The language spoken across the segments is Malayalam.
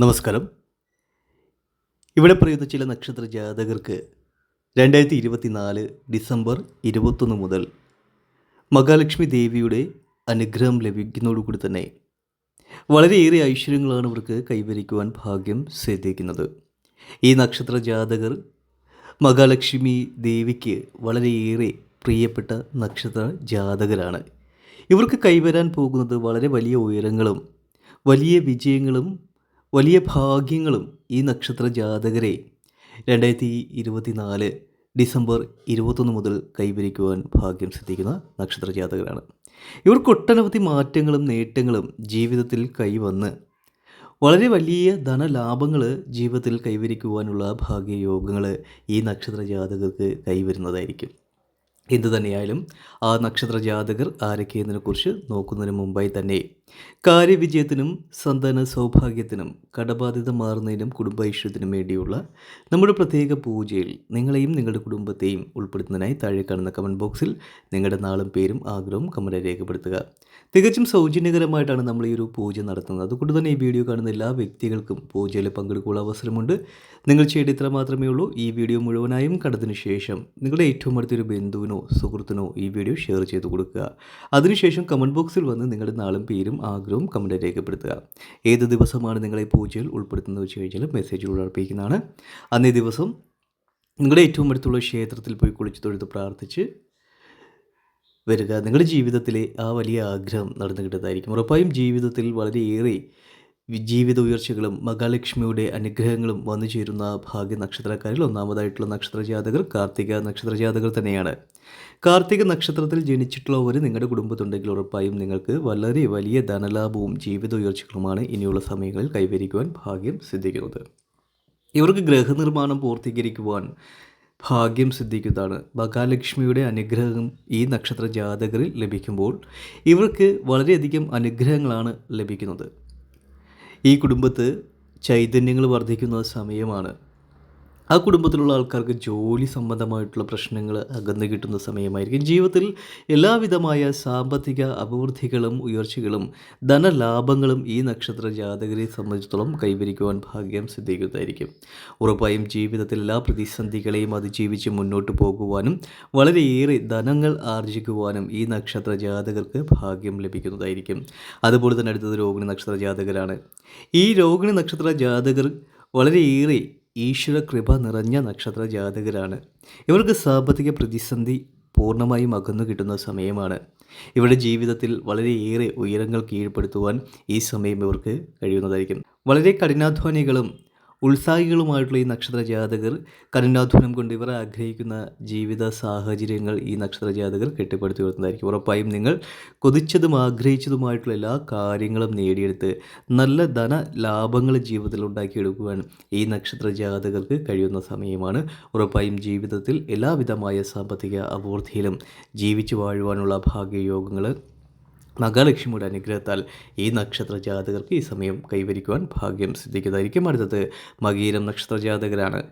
നമസ്കാരം. ഇവിടെ പറയുന്ന ചില നക്ഷത്ര ജാതകർക്ക് രണ്ടായിരത്തി ഇരുപത്തിനാല് ഡിസംബർ ഇരുപത്തൊന്ന് മുതൽ മഹാലക്ഷ്മി ദേവിയുടെ അനുഗ്രഹം ലഭിക്കുന്നതോടുകൂടി തന്നെ വളരെയേറെ ഐശ്വര്യങ്ങളാണ് ഇവർക്ക് കൈവരിക്കുവാൻ ഭാഗ്യം സിദ്ധിക്കുന്നത് ഈ നക്ഷത്ര ജാതകർ മഹാലക്ഷ്മി ദേവിക്ക് വളരെയേറെ പ്രിയപ്പെട്ട നക്ഷത്ര ജാതകരാണ്. ഇവർക്ക് കൈവരാൻ പോകുന്നത് വളരെ വലിയ ഉയരങ്ങളും വലിയ വിജയങ്ങളും വലിയ ഭാഗ്യങ്ങളും ഈ നക്ഷത്ര ജാതകരെ രണ്ടായിരത്തി ഇരുപത്തിനാല് ഡിസംബർ ഇരുപത്തൊന്ന് മുതൽ കൈവരിക്കുവാൻ ഭാഗ്യം സിദ്ധിക്കുന്ന നക്ഷത്ര ജാതകരാണ്. ഇവർക്ക് ഒട്ടനവധി മാറ്റങ്ങളും നേട്ടങ്ങളും ജീവിതത്തിൽ കൈവന്ന് വളരെ വലിയ ധനലാഭങ്ങൾ ജീവിതത്തിൽ കൈവരിക്കുവാനുള്ള ഭാഗ്യയോഗങ്ങൾ ഈ നക്ഷത്ര ജാതകർക്ക് കൈവരുന്നതായിരിക്കും. എന്തു തന്നെയായാലും ആ നക്ഷത്ര ജാതകർ ആരൊക്കെയെന്നതിനെക്കുറിച്ച് നോക്കുന്നതിന് മുമ്പായി തന്നെ കാര്യവിജയത്തിനും സന്താന സൗഭാഗ്യത്തിനും കടബാധ്യത മാറുന്നതിനും കുടുംബൈശ്വര്യത്തിനും വേണ്ടിയുള്ള നമ്മുടെ പ്രത്യേക പൂജയിൽ നിങ്ങളെയും നിങ്ങളുടെ കുടുംബത്തെയും ഉൾപ്പെടുത്തുന്നതിനായി താഴെ കാണുന്ന കമന്റ് ബോക്സിൽ നിങ്ങളുടെ നാളും പേരും ആഗ്രഹവും കമന്റ് രേഖപ്പെടുത്തുക. തികച്ചും സൗജന്യകരമായിട്ടാണ് നമ്മൾ ഈ ഒരു പൂജ നടത്തുന്നത്. അതുകൊണ്ട് തന്നെ ഈ വീഡിയോ കാണുന്ന എല്ലാ വ്യക്തികൾക്കും പൂജയിൽ പങ്കെടുക്കാനുള്ള അവസരമുണ്ട്. നിങ്ങൾ ചെയ്യേണ്ട ഇത്ര മാത്രമേ ഉള്ളൂ. ഈ വീഡിയോ മുഴുവനായും കണ്ടതിന് ശേഷം നിങ്ങളുടെ ഏറ്റവും അടുത്തൊരു ബന്ധുവിനോ സുഹൃത്തിനോ ഈ വീഡിയോ ഷെയർ ചെയ്ത് കൊടുക്കുക. അതിനുശേഷം കമന്റ് ബോക്സിൽ വന്ന് നിങ്ങളുടെ നാളും പേരും ആഗ്രഹവും കമന്റ് രേഖപ്പെടുത്തുക. ഏത് ദിവസമാണ് നിങ്ങളെ പൂജയിൽ ഉൾപ്പെടുത്തുന്നത് വെച്ച് കഴിഞ്ഞാൽ മെസ്സേജിലൂടെ അർപ്പിക്കുന്നതാണ് അന്നേ ദിവസം നിങ്ങളുടെ ഏറ്റവും അടുത്തുള്ള ക്ഷേത്രത്തിൽ പോയി കുളിച്ച് തൊഴുത്ത് പ്രാർത്ഥിച്ച് വരിക. നിങ്ങളുടെ ജീവിതത്തിലെ ആ വലിയ ആഗ്രഹം നടന്നു കിട്ടുന്നതായിരിക്കും ഉറപ്പായും ജീവിതത്തിൽ വളരെയേറെ ജീവിത ഉയർച്ചകളും മഹാലക്ഷ്മിയുടെ അനുഗ്രഹങ്ങളും വന്നു ചേരുന്ന ഭാഗ്യ നക്ഷത്രക്കാരിൽ ഒന്നാമതായിട്ടുള്ള നക്ഷത്ര ജാതകർ കാർത്തിക നക്ഷത്ര ജാതകർ തന്നെയാണ്. കാർത്തിക നക്ഷത്രത്തിൽ ജനിച്ചിട്ടുള്ളവർ നിങ്ങളുടെ കുടുംബത്തുണ്ടെങ്കിൽ ഉറപ്പായും നിങ്ങൾക്ക് വളരെ വലിയ ധനലാഭവും ജീവിത ഉയർച്ചകളുമാണ് ഇനിയുള്ള സമയങ്ങളിൽ കൈവരിക്കുവാൻ ഭാഗ്യം സിദ്ധിക്കുന്നത്. ഇവർക്ക് ഗ്രഹനിർമ്മാണം പൂർത്തീകരിക്കുവാൻ ഭാഗ്യം സിദ്ധിക്കുന്നതാണ്. മഹാലക്ഷ്മിയുടെ അനുഗ്രഹം ഈ നക്ഷത്ര ജാതകരിൽ ലഭിക്കുമ്പോൾ ഇവർക്ക് വളരെയധികം അനുഗ്രഹങ്ങളാണ് ലഭിക്കുന്നത്. ഈ കുടുംബത്ത് ചൈതന്യങ്ങൾ വർദ്ധിക്കുന്ന സമയമാണ്. ആ കുടുംബത്തിലുള്ള ആൾക്കാർക്ക് ജോലി സംബന്ധമായിട്ടുള്ള പ്രശ്നങ്ങൾ അകന്നു കിട്ടുന്ന സമയമായിരിക്കും. ജീവിതത്തിൽ എല്ലാവിധമായ സാമ്പത്തിക അഭിവൃദ്ധികളും ഉയർച്ചകളും ധനലാഭങ്ങളും ഈ നക്ഷത്ര ജാതകരെ സംബന്ധിച്ചിടത്തോളം കൈവരിക്കുവാൻ ഭാഗ്യം സിദ്ധിക്കുന്നതായിരിക്കും ഉറപ്പായും ജീവിതത്തിൽ എല്ലാ പ്രതിസന്ധികളെയും അതിജീവിച്ച് മുന്നോട്ട് പോകുവാനും വളരെയേറെ ധനങ്ങൾ ആർജിക്കുവാനും ഈ നക്ഷത്ര ജാതകർക്ക് ഭാഗ്യം ലഭിക്കുന്നതായിരിക്കും. അതുപോലെ തന്നെ അടുത്തത് രോഹിണി നക്ഷത്ര ജാതകരാണ്. ഈ രോഹിണി നക്ഷത്ര ജാതകർ വളരെയേറെ ഈശ്വര കൃപ നിറഞ്ഞ നക്ഷത്ര ജാതകരാണ്. ഇവർക്ക് സാമ്പത്തിക പ്രതിസന്ധി പൂർണമായും അകന്നു കിട്ടുന്ന സമയമാണ്. ഇവരുടെ ജീവിതത്തിൽ വളരെയേറെ ഉയരങ്ങൾ കീഴ്പ്പെടുത്തുവാൻ ഈ സമയം ഇവർക്ക് കഴിയുന്നതായിരിക്കും. വളരെ കഠിനാധ്വാനികളും ഉത്സാഹികളുമായിട്ടുള്ള ഈ നക്ഷത്ര ജാതകർ കഠിനാധ്വാനം കൊണ്ട് ഇവർ ആഗ്രഹിക്കുന്ന ജീവിത സാഹചര്യങ്ങൾ ഈ നക്ഷത്ര ജാതകർ കെട്ടിപ്പടുത്തി വരുന്നതായിരിക്കും ഉറപ്പായും നിങ്ങൾ കൊതിച്ചതും ആഗ്രഹിച്ചതുമായിട്ടുള്ള എല്ലാ കാര്യങ്ങളും നേടിയെടുത്ത് നല്ല ധന ലാഭങ്ങൾ ജീവിതത്തിൽ ഉണ്ടാക്കിയെടുക്കുവാൻ ഈ നക്ഷത്ര ജാതകർക്ക് കഴിയുന്ന സമയമാണ്. ഉറപ്പായും ജീവിതത്തിൽ എല്ലാവിധമായ സാമ്പത്തിക അപൂർത്തിയിലും ജീവിച്ചു വാഴുവാനുള്ള ഭാഗ്യയോഗങ്ങൾ മഹാലക്ഷ്മിയുടെ അനുഗ്രഹത്താൽ ഈ നക്ഷത്ര ജാതകർക്ക് ഈ സമയം കൈവരിക്കുവാൻ ഭാഗ്യം സിദ്ധിക്കുന്നതായിരിക്കും അടുത്തത്. മകീരം നക്ഷത്ര ജാതകരാണ്.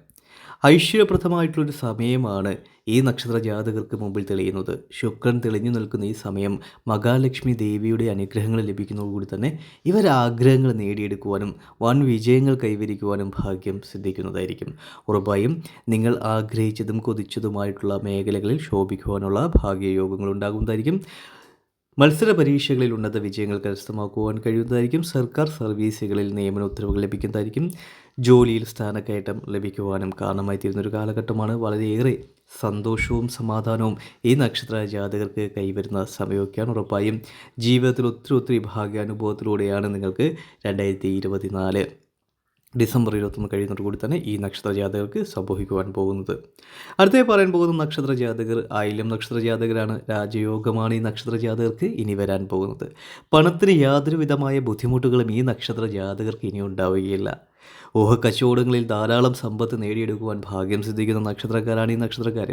ഐശ്വര്യപ്രദമായിട്ടുള്ളൊരു സമയമാണ് ഈ നക്ഷത്ര ജാതകർക്ക് മുമ്പിൽ തെളിയുന്നത്. ശുക്രൻ തെളിഞ്ഞു നിൽക്കുന്ന ഈ സമയം മഹാലക്ഷ്മി ദേവിയുടെ അനുഗ്രഹങ്ങൾ ലഭിക്കുന്നതോടുകൂടി തന്നെ ഇവർ ആഗ്രഹങ്ങൾ നേടിയെടുക്കുവാനും വൻ വിജയങ്ങൾ കൈവരിക്കുവാനും ഭാഗ്യം സിദ്ധിക്കുന്നതായിരിക്കും. ഉറപ്പായും നിങ്ങൾ ആഗ്രഹിച്ചതും കൊതിച്ചതുമായിട്ടുള്ള മേഖലകളിൽ ശോഭിക്കുവാനുള്ള ഭാഗ്യയോഗങ്ങൾ ഉണ്ടാകുന്നതായിരിക്കും മത്സര പരീക്ഷകളിൽ ഉന്നത വിജയങ്ങൾ കരസ്ഥമാക്കുവാൻ കഴിയുന്നതായിരിക്കും. സർക്കാർ സർവീസുകളിൽ നിയമന ഉത്തരവുകൾ ലഭിക്കുന്നതായിരിക്കും. ജോലിയിൽ സ്ഥാനക്കയറ്റം ലഭിക്കുവാനും കാരണമായി തീരുന്നൊരു കാലഘട്ടമാണ്. വളരെയേറെ സന്തോഷവും സമാധാനവും ഈ നക്ഷത്ര ജാതകർക്ക് കൈവരുന്ന സമയമൊക്കെയാണ് ഉറപ്പായും. ജീവിതത്തിൽ ഒത്തിരി ഒത്തിരി ഭാഗ്യാനുഭവത്തിലൂടെയാണ് നിങ്ങൾക്ക് രണ്ടായിരത്തി ഡിസംബർ ഇരുപത്തൊന്ന് കഴിയുന്നതോടുകൂടി തന്നെ ഈ നക്ഷത്ര ജാതകർക്ക് സംഭവിക്കുവാൻ പോകുന്നത്. അടുത്തേ പറയാൻ പോകുന്ന നക്ഷത്ര ജാതകർ ആയില്യം നക്ഷത്ര ജാതകരാണ്. രാജയോഗമാണ് ഈ നക്ഷത്ര ജാതകർക്ക് ഇനി വരാൻ പോകുന്നത്. പണത്തിന് യാതൊരു വിധമായ ബുദ്ധിമുട്ടുകളും ഈ നക്ഷത്ര ജാതകർക്ക് ഇനി ഉണ്ടാവുകയില്ല. ഊഹ കച്ചവടങ്ങളിൽ ധാരാളം സമ്പത്ത് നേടിയെടുക്കുവാൻ ഭാഗ്യം സിദ്ധിക്കുന്ന നക്ഷത്രക്കാരാണ് ഈ നക്ഷത്രക്കാർ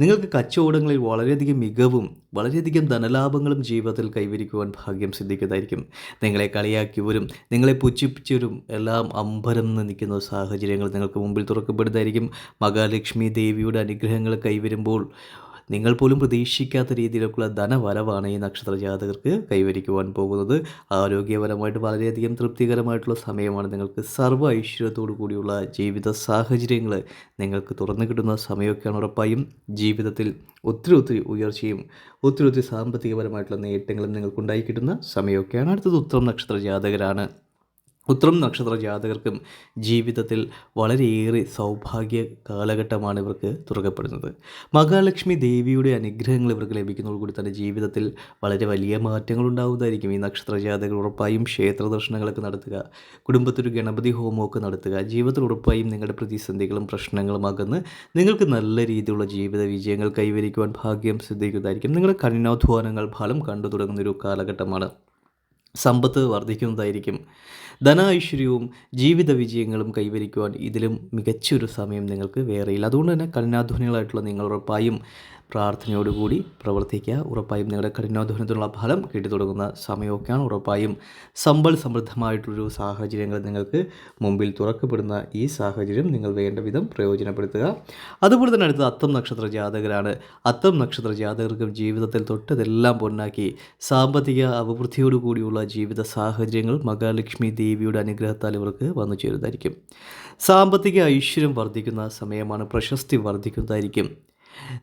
നിങ്ങൾക്ക് കച്ചവടങ്ങളിൽ വളരെയധികം മികവും വളരെയധികം ധനലാഭങ്ങളും ജീവിതത്തിൽ കൈവരിക്കുവാൻ ഭാഗ്യം സിദ്ധിക്കുന്നതായിരിക്കും. നിങ്ങളെ കളിയാക്കിയവരും നിങ്ങളെ പുച്ഛിപ്പിച്ചവരും എല്ലാം അമ്പരം നിൽക്കുന്ന സാഹചര്യങ്ങൾ നിങ്ങൾക്ക് മുമ്പിൽ തുറക്കപ്പെടുന്നതായിരിക്കും. മഹാലക്ഷ്മി ദേവിയുടെ അനുഗ്രഹങ്ങൾ കൈവരുമ്പോൾ നിങ്ങൾ പോലും പ്രതീക്ഷിക്കാത്ത രീതിയിലൊക്കെയുള്ള ധനവരവാണ് ഈ നക്ഷത്ര ജാതകർക്ക് കൈവരിക്കുവാൻ പോകുന്നത്. ആരോഗ്യപരമായിട്ട് വളരെയധികം തൃപ്തികരമായിട്ടുള്ള സമയമാണ് നിങ്ങൾക്ക് സർവ ഐശ്വര്യത്തോടു കൂടിയുള്ള ജീവിത സാഹചര്യങ്ങൾ നിങ്ങൾക്ക് തുറന്നു കിട്ടുന്ന സമയമൊക്കെയാണ് ഉറപ്പായും. ജീവിതത്തിൽ ഒത്തിരി ഒത്തിരി ഉയർച്ചയും ഒത്തിരി ഒത്തിരി സാമ്പത്തികപരമായിട്ടുള്ള നേട്ടങ്ങളും നിങ്ങൾക്കുണ്ടായി കിട്ടുന്ന സമയമൊക്കെയാണ് അടുത്തത് ഉത്തരം നക്ഷത്ര ജാതകരാണ്. ഉത്രം നക്ഷത്ര ജാതകർക്കും ജീവിതത്തിൽ വളരെയേറെ സൗഭാഗ്യ കാലഘട്ടമാണ് ഇവർക്ക് തുറക്കപ്പെടുന്നത്. മഹാലക്ഷ്മി ദേവിയുടെ അനുഗ്രഹങ്ങൾ ഇവർക്ക് ലഭിക്കുന്നതോടുകൂടി തന്നെ ജീവിതത്തിൽ വളരെ വലിയ മാറ്റങ്ങൾ ഉണ്ടാവുന്നതായിരിക്കും. ഈ നക്ഷത്ര ജാതകർ ഉറപ്പായും ക്ഷേത്ര ദർശനങ്ങളൊക്കെ നടത്തുക കുടുംബത്തൊരു ഗണപതി ഹോമമൊക്കെ നടത്തുക ജീവിതത്തിൽ ഉറപ്പായും നിങ്ങളുടെ പ്രതിസന്ധികളും പ്രശ്നങ്ങളും അകന്ന് നിങ്ങൾക്ക് നല്ല രീതിയിലുള്ള ജീവിത വിജയങ്ങൾ കൈവരിക്കുവാൻ ഭാഗ്യം സിദ്ധിക്കുന്നതായിരിക്കും. നിങ്ങളുടെ കഠിനാധ്വാനങ്ങൾ ഫലം കണ്ടു തുടങ്ങുന്ന ഒരു കാലഘട്ടമാണ്. സമ്പത്ത് വർദ്ധിക്കുന്നതായിരിക്കും. ധനാഐശ്വര്യവും ജീവിത വിജയങ്ങളും കൈവരിക്കുവാൻ ഇതിലും മികച്ചൊരു സമയം നിങ്ങൾക്ക് വേറെയില്ല. അതുകൊണ്ട് തന്നെ കഠിനാധ്വാനികളായിട്ടുള്ള നിങ്ങൾ ഉറപ്പായും പ്രാർത്ഥനയോടുകൂടി പ്രവർത്തിക്കുക. ഉറപ്പായും നിങ്ങളുടെ കഠിനാധ്വാനത്തിനുള്ള ഫലം കിട്ടി തുടങ്ങുന്ന സമയമൊക്കെയാണ് ഉറപ്പായും. സമ്പൽ സമൃദ്ധമായിട്ടുള്ളൊരു സാഹചര്യങ്ങൾ നിങ്ങൾക്ക് മുമ്പിൽ തുറക്കപ്പെടുന്ന ഈ സാഹചര്യം നിങ്ങൾ വേണ്ട വിധം പ്രയോജനപ്പെടുത്തുക. അതുപോലെ തന്നെ അടുത്തത് അത്തം നക്ഷത്ര ജാതകരാണ്. അത്തം നക്ഷത്ര ജാതകർക്കും ജീവിതത്തിൽ തൊട്ടതെല്ലാം പൊന്നാക്കി സാമ്പത്തിക അഭിവൃദ്ധിയോടുകൂടിയുള്ള ജീവിത സാഹചര്യങ്ങൾ മഹാലക്ഷ്മി ദേവിയുടെ അനുഗ്രഹത്താൽ ഇവർക്ക് വന്നു ചേരുന്നതായിരിക്കും. സാമ്പത്തിക ഐശ്വര്യം വർദ്ധിക്കുന്ന സമയമാണ് പ്രശസ്തി വർദ്ധിക്കുന്നതായിരിക്കും.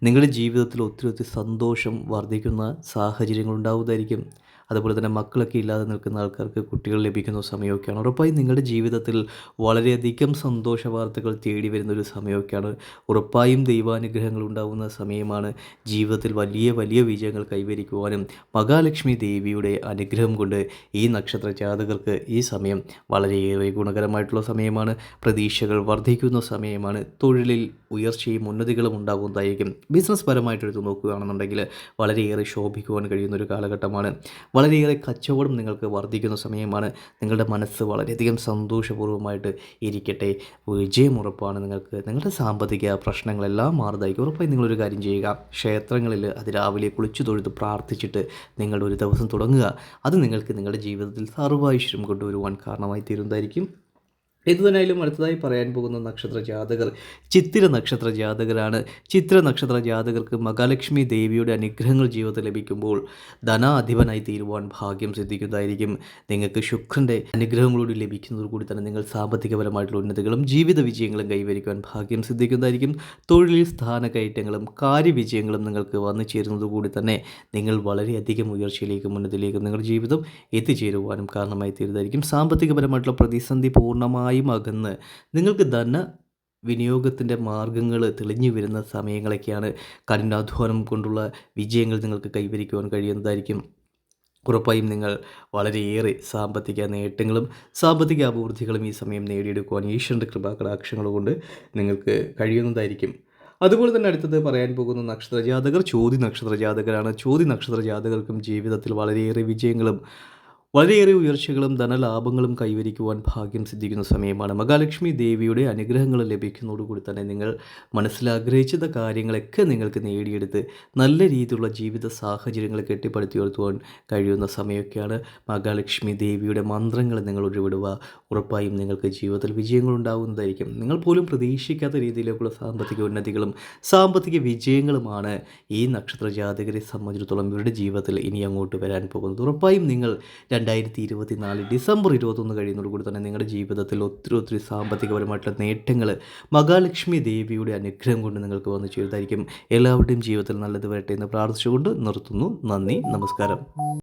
നിങ്ങളുടെ ജീവിതത്തിൽ ഒത്തിരി ഒത്തിരി സന്തോഷം വർദ്ധിക്കുന്ന സാഹചര്യങ്ങൾ ഉണ്ടാവുന്നതായിരിക്കും. അതുപോലെ തന്നെ മക്കളൊക്കെ ഇല്ലാതെ നിൽക്കുന്ന ആൾക്കാർക്ക് കുട്ടികൾ ലഭിക്കുന്ന സമയമൊക്കെയാണ്. ഉറപ്പായും നിങ്ങളുടെ ജീവിതത്തിൽ വളരെയധികം സന്തോഷ വാർത്തകൾ തേടി വരുന്ന ഒരു സമയമൊക്കെയാണ്. ഉറപ്പായും ദൈവാനുഗ്രഹങ്ങൾ ഉണ്ടാകുന്ന സമയമാണ് ജീവിതത്തിൽ വലിയ വലിയ വിജയങ്ങൾ കൈവരിക്കുവാനും മഹാലക്ഷ്മി ദേവിയുടെ അനുഗ്രഹം കൊണ്ട് ഈ നക്ഷത്ര ജാതകർക്ക് ഈ സമയം വളരെയേറെ ഗുണകരമായിട്ടുള്ള സമയമാണ്. പ്രതീക്ഷകൾ വർദ്ധിക്കുന്ന സമയമാണ്. തൊഴിലിൽ ഉയർച്ചയും ഉന്നതികളും ഉണ്ടാകുന്നതായിരിക്കും. ബിസിനസ് പരമായിട്ടെടുത്ത് നോക്കുകയാണെന്നുണ്ടെങ്കിൽ വളരെയേറെ ശോഭിക്കുവാൻ കഴിയുന്ന ഒരു കാലഘട്ടമാണ്. വളരെയേറെ കച്ചവടം നിങ്ങൾക്ക് വർദ്ധിക്കുന്ന സമയമാണ്. നിങ്ങളുടെ മനസ്സ് വളരെയധികം സന്തോഷപൂർവമായിട്ട് ഇരിക്കട്ടെ. വിജയം ഉറപ്പാണ് നിങ്ങൾക്ക്. നിങ്ങളുടെ സാമ്പത്തിക പ്രശ്നങ്ങളെല്ലാം മാറുന്നതായിരിക്കും. ഉറപ്പായി നിങ്ങളൊരു കാര്യം ചെയ്യുക. ക്ഷേത്രങ്ങളിൽ അതിരാവിലെ കുളിച്ചു തൊഴുത് പ്രാർത്ഥിച്ചിട്ട് നിങ്ങളുടെ ഒരു ദിവസം തുടങ്ങുക. അത് നിങ്ങൾക്ക് നിങ്ങളുടെ ജീവിതത്തിൽ സർവൈശ്വര്യം കൊണ്ടുവരുവാൻ കാരണമായി തീരുന്നതായിരിക്കും എന്തുതന്നെയായാലും അടുത്തതായി പറയാൻ പോകുന്ന നക്ഷത്ര ജാതകർ ചിത്തിര നക്ഷത്ര ജാതകരാണ്. ചിത്ര നക്ഷത്ര ജാതകർക്ക് മഹാലക്ഷ്മി ദേവിയുടെ അനുഗ്രഹങ്ങൾ ജീവിതത്തിൽ ലഭിക്കുമ്പോൾ ധനാധിപനായി തീരുവാൻ ഭാഗ്യം സിദ്ധിക്കുന്നതായിരിക്കും. നിങ്ങൾക്ക് ശുക്രന്റെ അനുഗ്രഹങ്ങളോട് ലഭിക്കുന്നതോടുകൂടി തന്നെ നിങ്ങൾ സാമ്പത്തികപരമായിട്ടുള്ള ഉന്നതികളും ജീവിത വിജയങ്ങളും കൈവരിക്കുവാൻ ഭാഗ്യം സിദ്ധിക്കുന്നതായിരിക്കും. തൊഴിലിൽ സ്ഥാനക്കയറ്റങ്ങളും കാര്യവിജയങ്ങളും നിങ്ങൾക്ക് വന്നു ചേരുന്നതുകൂടി തന്നെ നിങ്ങൾ വളരെയധികം ഉയർച്ചയിലേക്ക് ഉന്നതിയിലേക്കും നിങ്ങളുടെ ജീവിതം എത്തിച്ചേരുവാനും കാരണമായി തീരുന്നതായിരിക്കും സാമ്പത്തികപരമായിട്ടുള്ള പ്രതിസന്ധി പൂർണമായി പൂർണമായും അകന്ന് നിങ്ങൾക്ക് ധന വിനിയോഗത്തിന്റെ മാർഗങ്ങൾ തെളിഞ്ഞു വരുന്ന സമയങ്ങളൊക്കെയാണ് കഠിനാധ്വാനം കൊണ്ടുള്ള വിജയങ്ങൾ നിങ്ങൾക്ക് കൈവരിക്കുവാൻ കഴിയുന്നതായിരിക്കും. ഉറപ്പായും നിങ്ങൾ വളരെയേറെ സാമ്പത്തിക നേട്ടങ്ങളും സാമ്പത്തിക അഭിവൃദ്ധികളും ഈ സമയം നേടിയെടുക്കുവാൻ ഈശ്വരന്റെ കൃപാകടാക്ഷങ്ങൾ കൊണ്ട് നിങ്ങൾക്ക് കഴിയുന്നതായിരിക്കും. അതുപോലെ തന്നെ അടുത്തത് പറയാൻ പോകുന്ന നക്ഷത്രജാതകർ ചോതി നക്ഷത്ര ജാതകരാണ് ചോതി നക്ഷത്ര ജാതകർക്കും ജീവിതത്തിൽ വളരെയേറെ വിജയങ്ങളും വളരെയേറെ ഉയർച്ചകളും ധനലാഭങ്ങളും കൈവരിക്കുവാൻ ഭാഗ്യം സിദ്ധിക്കുന്ന സമയമാണ്. മഹാലക്ഷ്മി ദേവിയുടെ അനുഗ്രഹങ്ങൾ ലഭിക്കുന്നതോടുകൂടി തന്നെ നിങ്ങൾ മനസ്സിലാഗ്രഹിച്ചത് കാര്യങ്ങളൊക്കെ നിങ്ങൾക്ക് നേടിയെടുത്ത് നല്ല രീതിയിലുള്ള ജീവിത സാഹചര്യങ്ങൾ കെട്ടിപ്പടുത്തിയുയർത്തുവാൻ കഴിയുന്ന സമയമൊക്കെയാണ്. മഹാലക്ഷ്മി ദേവിയുടെ മന്ത്രങ്ങൾ നിങ്ങൾ ഒഴിവിടുക. ഉറപ്പായും നിങ്ങൾക്ക് ജീവിതത്തിൽ വിജയങ്ങൾ ഉണ്ടാകുന്നതായിരിക്കും നിങ്ങൾ പോലും പ്രതീക്ഷിക്കാത്ത രീതിയിലേക്കുള്ള സാമ്പത്തിക ഉന്നതികളും സാമ്പത്തിക വിജയങ്ങളുമാണ് ഈ നക്ഷത്ര ജാതകരെ സംബന്ധിച്ചിടത്തോളം ഇവരുടെ ജീവിതത്തിൽ ഇനി അങ്ങോട്ട് വരാൻ പോകുന്നത്. ഉറപ്പായും നിങ്ങൾ രണ്ടായിരത്തി ഇരുപത്തി നാല് ഡിസംബർ ഇരുപത്തൊന്ന് കഴിയുന്നതോടുകൂടി തന്നെ നിങ്ങളുടെ ജീവിതത്തിൽ ഒത്തിരി ഒത്തിരി സാമ്പത്തികപരമായിട്ടുള്ള നേട്ടങ്ങൾ മഹാലക്ഷ്മി ദേവിയുടെ അനുഗ്രഹം കൊണ്ട് നിങ്ങൾക്ക് വന്നു ചേരുന്നതായിരിക്കും. എല്ലാവരുടെയും ജീവിതത്തിൽ നല്ലത് വരട്ടെ എന്ന് പ്രാർത്ഥിച്ചുകൊണ്ട് നിർത്തുന്നു. നന്ദി. നമസ്കാരം.